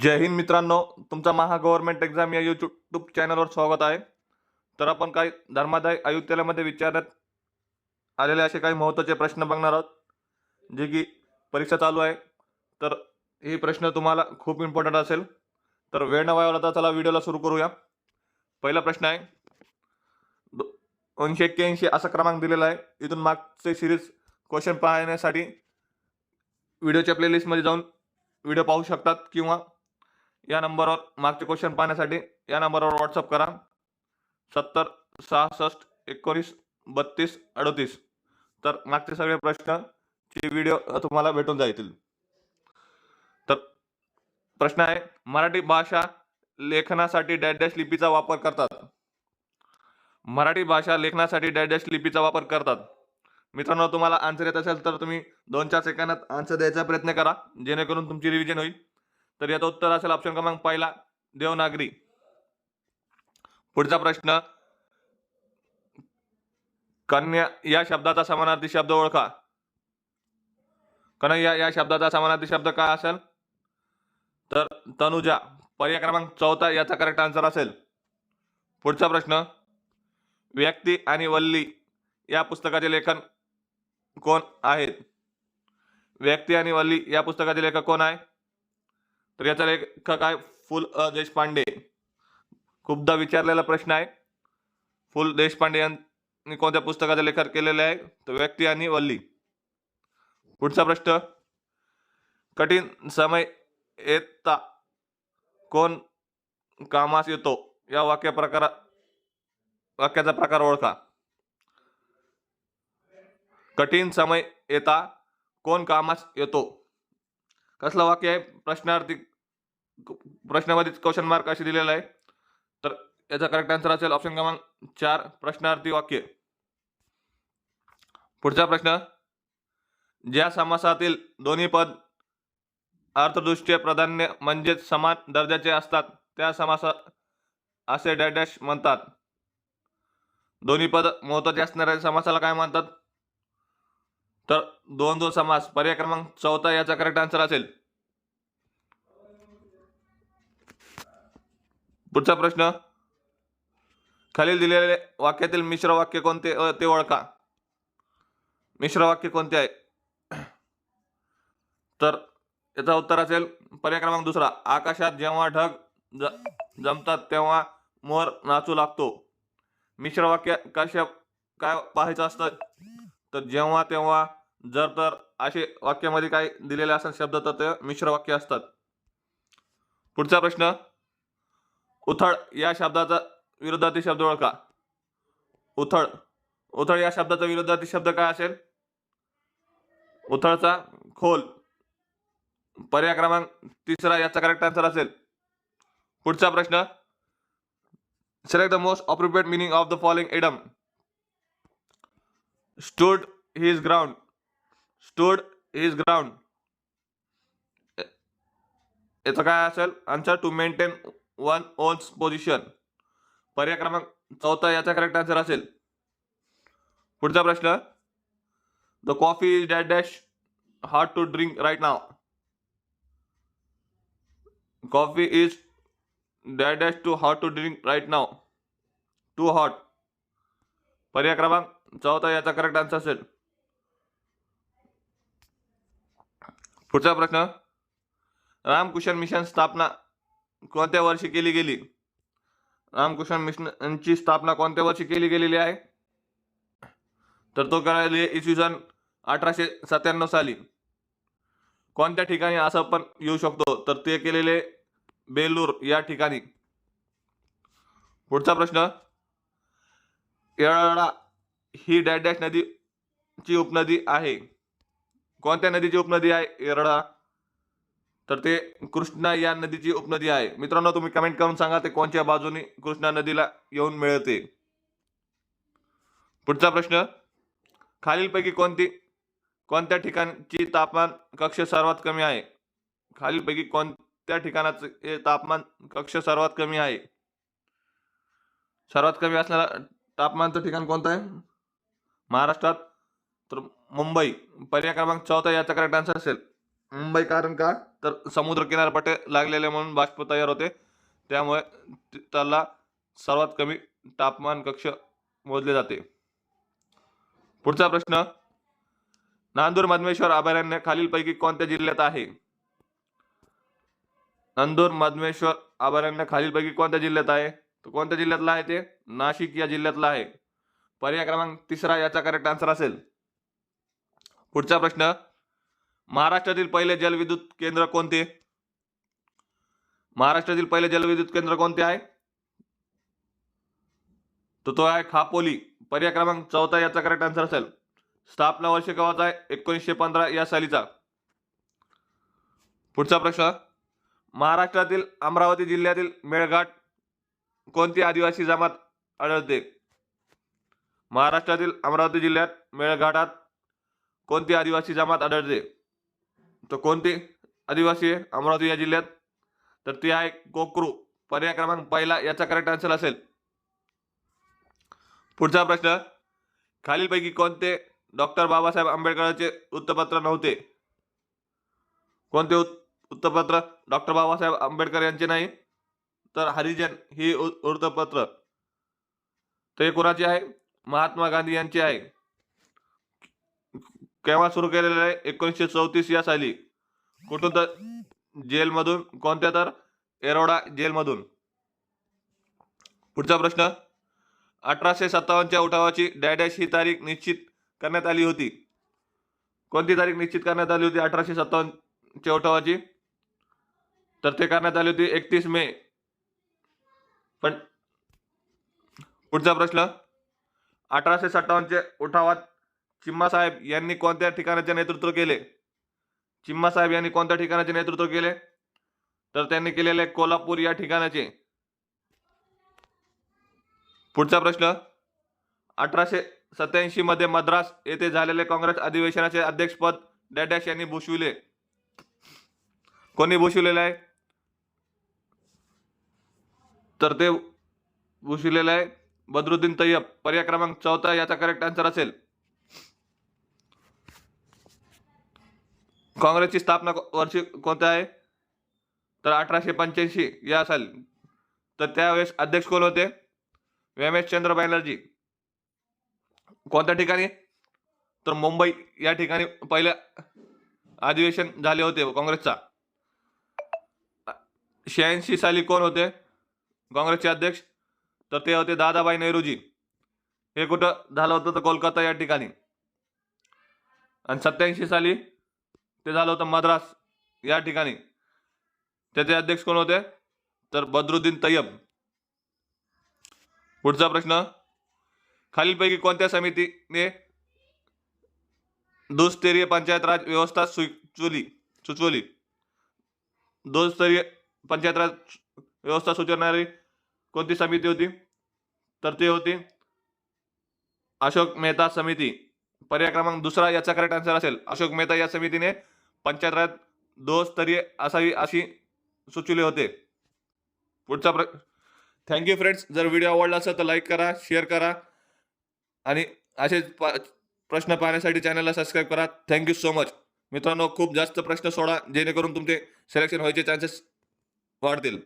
जय हिंद मित्रांनो तुमचा महा government exam या यूट्यूब चॅनलवर स्वागत आहे. तर आपण काही धर्मादाय आयुक्तालयामध्ये विचारण्यात आलेले असे काही महत्त्वाचे प्रश्न बघणार आहोत जे की परीक्षा चालू आहे. तर हे प्रश्न तुम्हाला खूप इम्पॉर्टंट असेल. तर वेळ न वाया तर चला व्हिडिओला सुरू करूया. पहिला प्रश्न आहे दो- दोनशे एक्क्याऐंशी असा क्रमांक दिलेला आहे. इथून मागचे सिरीज क्वेश्चन पाहण्यासाठी व्हिडिओच्या प्लेलिस्टमध्ये जाऊन व्हिडिओ पाहू शकतात किंवा या नंबरवर मागचे क्वेश्चन पाहण्यासाठी या नंबरवर व्हॉट्सअप करा. सत्तर सहासष्ट एकोणीस बत्तीस अडतीस. तर मागचे सगळे प्रश्नची व्हिडिओ तुम्हाला भेटून जातील. तर प्रश्न आहे मराठी भाषा लेखनासाठी डॅश डॅश लिपीचा वापर करतात. मराठी भाषा लेखनासाठी डॅश डॅश लिपीचा वापर करतात. मित्रांनो तुम्हाला आन्सर येत असेल तर तुम्ही दोन चार सेकंदात आन्सर द्यायचा प्रयत्न करा. जेणेकरून तुमची रिव्हिजन होईल. तर याचं उत्तर असेल ऑप्शन क्रमांक पहिला देवनागरी. पुढचा प्रश्न कन्या या शब्दाचा समानार्थी शब्द ओळखा. कन्हैया या शब्दाचा समानार्थी शब्द काय असेल? तर तनुजा पर्याय क्रमांक चौथा याचा करेक्ट आन्सर असेल. पुढचा प्रश्न व्यक्ती आणि वल्ली या पुस्तकाचे लेखन कोण आहेत? व्यक्ती आणि वल्ली या पुस्तकाचे लेखक कोण आहे? तर याचा लेखक आहे फुल अ देशपांडे. खूपदा विचारलेला प्रश्न आहे. फुल देशपांडे यांनी कोणत्या पुस्तकाचे लेखन केलेले आहे? तर व्यक्ती आणि वल्ली. पुढचा प्रश्न. कठीण समय येता कोण कामास येतो? या वाक्य प्रकारा वाक्याचा प्रकार ओळखा. कठीण समय येता कोण कामास येतो? कसलं वाक्य आहे? प्रश्नार्थी प्रश्नामध्ये क्वेश्चन मार्क असे दिलेला आहे. तर याचा करेक्ट आन्सर असेल ऑप्शन क्रमांक चार प्रश्नार्थी वाक्य. पुढचा प्रश्न. ज्या समासातील दोन्ही पद अर्थदृष्ट्या प्राधान्य म्हणजेच समान दर्जाचे असतात त्या समासा असे डॅश म्हणतात. दोन्ही पद महत्त्वाचे असणाऱ्या समासाला काय म्हणतात? तर दोन दोन समास पर्याय क्रमांक चौथा याचा करेक्ट आन्सर असेल. पुढचा प्रश्न. खालील दिलेले वाक्यातील मिश्र वाक्य कोणते? ते ओळखा. मिश्र वाक्य कोणते आहे? तर याचा उत्तर असेल पर्याय क्रमांक दुसरा. आकाशात जेव्हा ढग ज- जमतात तेव्हा मोर नाचू लागतो. मिश्र वाक्य कशा काय पाहायचं असतं? तर जेव्हा तेव्हा जर तर असे वाक्यामध्ये काय दिलेले असतात शब्द तर ते मिश्र वाक्य असतात. पुढचा प्रश्न उथळ या शब्दाचा विरोधार्थी शब्द ओळखा. उथळ उथळ या शब्दाचा विरोधार्थी शब्द काय असेल? उथळचा खोल. पर्याय क्रमांक तिसरा याचा करेक्ट आन्सर असेल. पुढचा प्रश्न select the most appropriate meaning of the following Adam stood his ground stood his ground याचं काय असेल? Answer to maintain one one's position पर्याय क्रमांक चौथा याचा करेक्ट आन्सर असेल. पुढचा प्रश्न. The coffee is that dash hard to drink right now coffee is that dash too hot to drink right now too hot पर्याय क्रमांक चौथा याचा करेक्ट आन्सर असेल. पुढचा प्रश्न. रामकृष्ण मिशन स्थापना कोणत्या वर्षी केली गेली? रामकृष्ण मिशनची स्थापना कोणत्या वर्षी केली गेलेली आहे? तर तो करायला इसवी सन अठराशे सत्त्याण्णव साली. कोणत्या ठिकाणी असं पण येऊ शकतो? तर ते केलेले बेलूर या ठिकाणी. पुढचा प्रश्न. येळाडा ही डॅश डॅश नदीची उपनदी आहे. कोणत्या नदीची उपनदी आहे येरळा तर ते कृष्णा या नदीची उपनदी आहे. मित्रांनो तुम्ही कमेंट करून सांगा ते कोणत्या बाजूने कृष्णा नदीला येऊन मिळते. पुढचा प्रश्न खालीलपैकी कोणती कोणत्या ठिकाणची तापमान कक्ष सर्वात कमी आहे? खालीलपैकी कोणत्या ठिकाणाचं हे तापमान कक्ष सर्वात कमी आहे? सर्वात कमी असणारा तापमानचं ठिकाण कोणतं आहे? महाराष्ट्रात तर मुंबई पर्याय क्रमांक चौथा याचा करेक्ट आन्सर असेल. मुंबई कारण का? तर समुद्र किनारपट्टे लागलेले म्हणून बाष्प तयार होते. त्यामुळे त्याला सर्वात कमी तापमान कक्ष मोजले जाते. पुढचा प्रश्न नांदूर मधमेश्वर अभयारण्य खालीलपैकी कोणत्या जिल्ह्यात आहे? नांदूर मधमेश्वर अभयारण्य खालीलपैकी कोणत्या जिल्ह्यात आहे? तर कोणत्या जिल्ह्यातला आहे ते? नाशिक या जिल्ह्यातला आहे. पर्याय क्रमांक तिसरा याचा करेक्ट आन्सर असेल. पुढचा प्रश्न महाराष्ट्रातील पहिले जलविद्युत केंद्र कोणते? महाराष्ट्रातील पहिले जलविद्युत केंद्र कोणते आहे? तर तो आहे खापोली. पर्याय क्रमांक चौथा याचा करेक्ट आन्सर असेल. स्थापना वर्ष केव्हाचा आहे? एकोणीसशे पंधरा या सालीचा. पुढचा प्रश्न महाराष्ट्रातील अमरावती जिल्ह्यातील मेळघाट कोणती आदिवासी जमात आढळते? महाराष्ट्रातील अमरावती जिल्ह्यात मेळघाटात कोणती आदिवासी जमात आढळते? तर कोणती आदिवासी आहे? अमरावती या जिल्ह्यात. तर ती आहे कोकरू. पर्याय क्रमांक पहिला याचा करेक्ट आन्सर असेल. पुढचा प्रश्न. खालीलपैकी कोणते डॉक्टर बाबासाहेब आंबेडकरांचे वृत्तपत्र नव्हते? कोणते वृत्तपत्र? डॉक्टर बाबासाहेब आंबेडकर यांचे नाही. तर हरिजन ही वृ- वृत्तपत्र. ते कोणाचे आहे? महात्मा गांधी यांचे आहे. केव्हा सुरू केलेले आहे? एकोणीसशे चौतीस या साली. कुठून तर? जेलमधून. कोणत्या तर? एरोडा जेलमधून. पुढचा प्रश्न. अठराशे सत्तावन्नच्या उठावाची डॅडॅश ही तारीख निश्चित करण्यात आली होती. कोणती तारीख निश्चित करण्यात आली होती? अठराशे सत्तावन्नच्या उठावाची. तर ते करण्यात आली होती एकतीस मे. पण पुढचा प्रश्न. अठराशे सत्तावन्नच्या उठावात चिम्मासाहेब यांनी कोणत्या ठिकाणाचे नेतृत्व केले? चिम्मासाहेब यांनी कोणत्या ठिकाणाचे नेतृत्व केले? तर त्यांनी केलेले कोल्हापूर या ठिकाणाचे. पुढचा प्रश्न. अठराशे सत्याऐंशी मध्ये मद्रास येथे झालेले काँग्रेस अधिवेशनाचे अध्यक्षपद डॅडॅश यांनी भूषविले. कोणी भूषविलेलं आहे? तर ते भूषविलेलं आहे बदरुद्दीन तय्यब पर्याय क्रमांक चौथा याचा करेक्ट आन्सर असेल. काँग्रेसची स्थापना वर्षी कोणत्या आहे? तर अठराशे पंच्याऐंशी या साली तर त्यावेळेस अध्यक्ष कोण होते? चंद्र बॅनर्जी. कोणत्या ठिकाणी? तर मुंबई या ठिकाणी पहिलं अधिवेशन झाले होते काँग्रेसचा. शहाऐंशी साली कोण होते? काँग्रेसचे अध्यक्ष तर ते होते दादाबाई नेहरूजी. हे कुठं झालं होतं तर कोलकाता या ठिकाणी. आणि सत्याऐंशी साली ते झालं होतं मद्रास या ठिकाणी. त्याचे अध्यक्ष कोण होते? तर बदरुद्दीन तय्यब पुढचा प्रश्न. खालीलपैकी कोणत्या समितीने दुस्तरीय पंचायत राज व्यवस्था सुचवली सुचवली? दोस्तरीय पंचायत राज व्यवस्था सुचवणारी कोणती समिती होती? तर ती होती अशोक मेहता समिती. पर्याय क्रमांक दुसरा याचा करेक्ट आन्सर असेल. अशोक मेहता या समितीने पंचायत राज दोस्तरीय असावी अशी सुचवले होते. पुढचा प्र थँक्यू फ्रेंड्स जर व्हिडिओ आवडला असेल तर लाईक करा शेअर करा. आणि असेच पा प्रश्न पाहण्यासाठी चॅनलला सबस्क्राईब करा. थँक्यू सो मच मित्रांनो खूप जास्त प्रश्न सोडा. जेणेकरून तुमचे सिलेक्शन व्हायचे चान्सेस वाढतील.